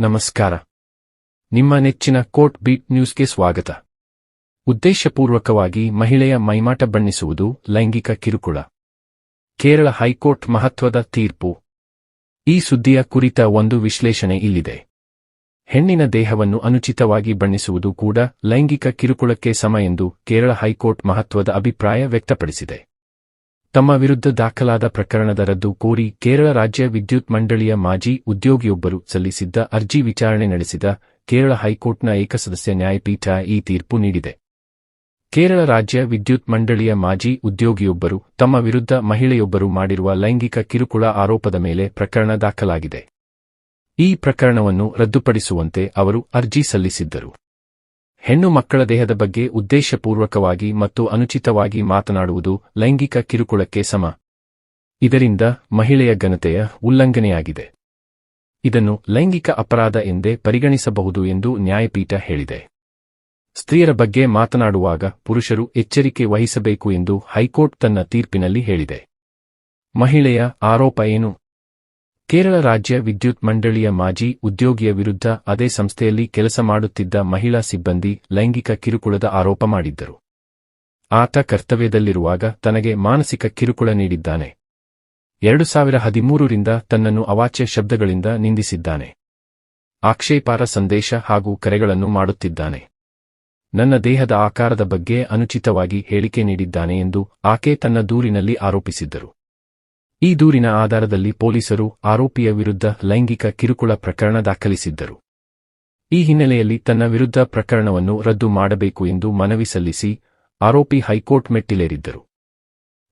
ನಮಸ್ಕಾರ. ನಿಮ್ಮ ನೆಚ್ಚಿನ ಕೋರ್ಟ್ ಬೀಟ್ ನ್ಯೂಸ್ಗೆ ಸ್ವಾಗತ. ಉದ್ದೇಶಪೂರ್ವಕವಾಗಿ ಮಹಿಳೆಯ ಮೈಮಾಟ ಬಣ್ಣಿಸುವುದು ಲೈಂಗಿಕ ಕಿರುಕುಳ. ಕೇರಳ ಹೈಕೋರ್ಟ್ ಮಹತ್ವದ ತೀರ್ಪು. ಈ ಸುದ್ದಿಯ ಕುರಿತ ಒಂದು ವಿಶ್ಲೇಷಣೆ ಇಲ್ಲಿದೆ. ಹೆಣ್ಣಿನ ದೇಹವನ್ನು ಅನುಚಿತವಾಗಿ ಬಣ್ಣಿಸುವುದು ಕೂಡ ಲೈಂಗಿಕ ಕಿರುಕುಳಕ್ಕೆ ಸಮ ಎಂದು ಕೇರಳ ಹೈಕೋರ್ಟ್ ಮಹತ್ವದ ಅಭಿಪ್ರಾಯ ವ್ಯಕ್ತಪಡಿಸಿದೆ. ತಮ್ಮ ವಿರುದ್ಧ ದಾಖಲಾದ ಪ್ರಕರಣದ ರದ್ದು ಕೋರಿ ಕೇರಳ ರಾಜ್ಯ ವಿದ್ಯುತ್ ಮಂಡಳಿಯ ಮಾಜಿ ಉದ್ಯೋಗಿಯೊಬ್ಬರು ಸಲ್ಲಿಸಿದ್ದ ಅರ್ಜಿ ವಿಚಾರಣೆ ನಡೆಸಿದ ಕೇರಳ ಹೈಕೋರ್ಟ್ನ ಏಕಸದಸ್ಯ ನ್ಯಾಯಪೀಠ ಈ ತೀರ್ಪು ನೀಡಿದೆ. ಕೇರಳ ರಾಜ್ಯ ವಿದ್ಯುತ್ ಮಂಡಳಿಯ ಮಾಜಿ ಉದ್ಯೋಗಿಯೊಬ್ಬರು ತಮ್ಮ ವಿರುದ್ಧ ಮಹಿಳೆಯೊಬ್ಬರು ಮಾಡಿರುವ ಲೈಂಗಿಕ ಕಿರುಕುಳ ಆರೋಪದ ಮೇಲೆ ಪ್ರಕರಣ ದಾಖಲಾಗಿದೆ. ಈ ಪ್ರಕರಣವನ್ನು ರದ್ದುಪಡಿಸುವಂತೆ ಅವರು ಅರ್ಜಿ ಸಲ್ಲಿಸಿದ್ದರು. ಹೆಣ್ಣು ಮಕ್ಕಳ ದೇಹದ ಬಗ್ಗೆ ಉದ್ದೇಶಪೂರ್ವಕವಾಗಿ ಮತ್ತು ಅನುಚಿತವಾಗಿ ಮಾತನಾಡುವುದು ಲೈಂಗಿಕ ಕಿರುಕುಳಕ್ಕೆ ಸಮ. ಇದರಿಂದ ಮಹಿಳೆಯ ಘನತೆಯ ಉಲ್ಲಂಘನೆಯಾಗಿದೆ. ಇದನ್ನು ಲೈಂಗಿಕ ಅಪರಾಧ ಎಂದೇ ಪರಿಗಣಿಸಬಹುದು ಎಂದು ನ್ಯಾಯಪೀಠ ಹೇಳಿದೆ. ಸ್ತ್ರೀಯರ ಬಗ್ಗೆ ಮಾತನಾಡುವಾಗ ಪುರುಷರು ಎಚ್ಚರಿಕೆ ವಹಿಸಬೇಕು ಎಂದು ಹೈಕೋರ್ಟ್ ತನ್ನ ತೀರ್ಪಿನಲ್ಲಿ ಹೇಳಿದೆ. ಮಹಿಳೆಯ ಆರೋಪ ಏನು? ಕೇರಳ ರಾಜ್ಯ ವಿದ್ಯುತ್ ಮಂಡಳಿಯ ಮಾಜಿ ಉದ್ಯೋಗಿಯ ವಿರುದ್ಧ ಅದೇ ಸಂಸ್ಥೆಯಲ್ಲಿ ಕೆಲಸ ಮಾಡುತ್ತಿದ್ದ ಮಹಿಳಾ ಸಿಬ್ಬಂದಿ ಲೈಂಗಿಕ ಕಿರುಕುಳದ ಆರೋಪ ಮಾಡಿದ್ದರು. ಆತ ಕರ್ತವ್ಯದಲ್ಲಿರುವಾಗ ತನಗೆ ಮಾನಸಿಕ ಕಿರುಕುಳ ನೀಡಿದ್ದಾನೆ. ಎರಡು ಸಾವಿರ ಹದಿಮೂರರಿಂದ ತನ್ನನ್ನು ಅವಾಚ್ಯ ಶಬ್ದಗಳಿಂದ ನಿಂದಿಸಿದ್ದಾನೆ. ಆಕ್ಷೇಪಾರ ಸಂದೇಶ ಹಾಗೂ ಕರೆಗಳನ್ನು ಮಾಡುತ್ತಿದ್ದಾನೆ. ನನ್ನ ದೇಹದ ಆಕಾರದ ಬಗ್ಗೆ ಅನುಚಿತವಾಗಿ ಹೇಳಿಕೆ ನೀಡಿದ್ದಾನೆ ಎಂದು ಆಕೆ ತನ್ನ ದೂರಿನಲ್ಲಿ ಆರೋಪಿಸಿದ್ದರು. ಈ ದೂರಿನ ಆಧಾರದಲ್ಲಿ ಪೊಲೀಸರು ಆರೋಪಿಯ ವಿರುದ್ಧ ಲೈಂಗಿಕ ಕಿರುಕುಳ ಪ್ರಕರಣ ದಾಖಲಿಸಿದ್ದರು. ಈ ಹಿನ್ನೆಲೆಯಲ್ಲಿ ತನ್ನ ವಿರುದ್ಧ ಪ್ರಕರಣವನ್ನು ರದ್ದು ಮಾಡಬೇಕು ಎಂದು ಮನವಿ ಸಲ್ಲಿಸಿ ಆರೋಪಿ ಹೈಕೋರ್ಟ್ ಮೆಟ್ಟಿಲೇರಿದ್ದರು.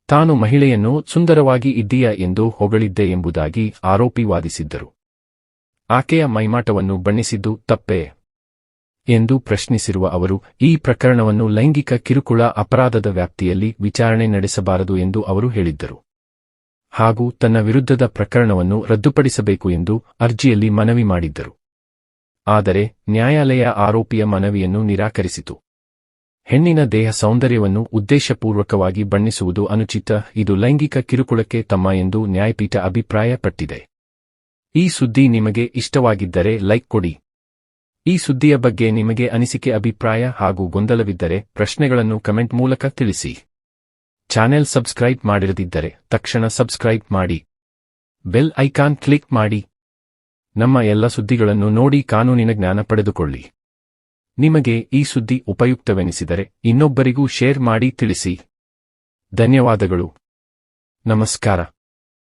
ತಾನು ಮಹಿಳೆಯನ್ನು ಸುಂದರವಾಗಿ ಇದ್ದೀಯಾ ಎಂದು ಹೊಗಳಿದ್ದೆ ಎಂಬುದಾಗಿ ಆರೋಪಿ ವಾದಿಸಿದ್ದರು. ಆಕೆಯ ಮೈಮಾಟವನ್ನು ಬಣ್ಣಿಸಿದ್ದು ತಪ್ಪೇ ಎಂದು ಪ್ರಶ್ನಿಸಿರುವ ಅವರು, ಈ ಪ್ರಕರಣವನ್ನು ಲೈಂಗಿಕ ಕಿರುಕುಳ ಅಪರಾಧದ ವ್ಯಾಪ್ತಿಯಲ್ಲಿ ವಿಚಾರಣೆ ನಡೆಸಬಾರದು ಎಂದು ಅವರು ಹೇಳಿದ್ದರು. ಹಾಗೂ ತನ್ನ ವಿರುದ್ಧದ ಪ್ರಕರಣವನ್ನು ರದ್ದುಪಡಿಸಬೇಕು ಎಂದು ಅರ್ಜಿಯಲ್ಲಿ ಮನವಿ ಮಾಡಿದ್ದರು. ಆದರೆ ನ್ಯಾಯಾಲಯ ಆರೋಪಿಯ ಮನವಿಯನ್ನು ನಿರಾಕರಿಸಿತು. ಹೆಣ್ಣಿನ ದೇಹ ಸೌಂದರ್ಯವನ್ನು ಉದ್ದೇಶಪೂರ್ವಕವಾಗಿ ಬಣ್ಣಿಸುವುದು ಅನುಚಿತ, ಇದು ಲೈಂಗಿಕ ಕಿರುಕುಳಕ್ಕೆ ತಮ್ಮ ಎಂದು ನ್ಯಾಯಪೀಠ ಅಭಿಪ್ರಾಯಪಟ್ಟಿದೆ. ಈ ಸುದ್ದಿ ನಿಮಗೆ ಇಷ್ಟವಾಗಿದ್ದರೆ ಲೈಕ್ ಕೊಡಿ. ಈ ಸುದ್ದಿಯ ಬಗ್ಗೆ ನಿಮಗೆ ಅನಿಸಿಕೆ, ಅಭಿಪ್ರಾಯ ಹಾಗೂ ಗೊಂದಲವಿದ್ದರೆ ಪ್ರಶ್ನೆಗಳನ್ನು ಕಮೆಂಟ್ ಮೂಲಕ ತಿಳಿಸಿ. ಚಾನೆಲ್ ಸಬ್ಸ್ಕ್ರೈಬ್ ಮಾಡಿರದಿದ್ದರೆ ತಕ್ಷಣ ಸಬ್ಸ್ಕ್ರೈಬ್ ಮಾಡಿ. ಬೆಲ್ ಐಕಾನ್ ಕ್ಲಿಕ್ ಮಾಡಿ. ನಮ್ಮ ಎಲ್ಲ ಸುದ್ದಿಗಳನ್ನು ನೋಡಿ ಕಾನೂನಿನ ಜ್ಞಾನ ಪಡೆದುಕೊಳ್ಳಿ. ನಿಮಗೆ ಈ ಸುದ್ದಿ ಉಪಯುಕ್ತವೆನಿಸಿದರೆ ಇನ್ನೊಬ್ಬರಿಗೂ ಶೇರ್ ಮಾಡಿ ತಿಳಿಸಿ. ಧನ್ಯವಾದಗಳು. ನಮಸ್ಕಾರ.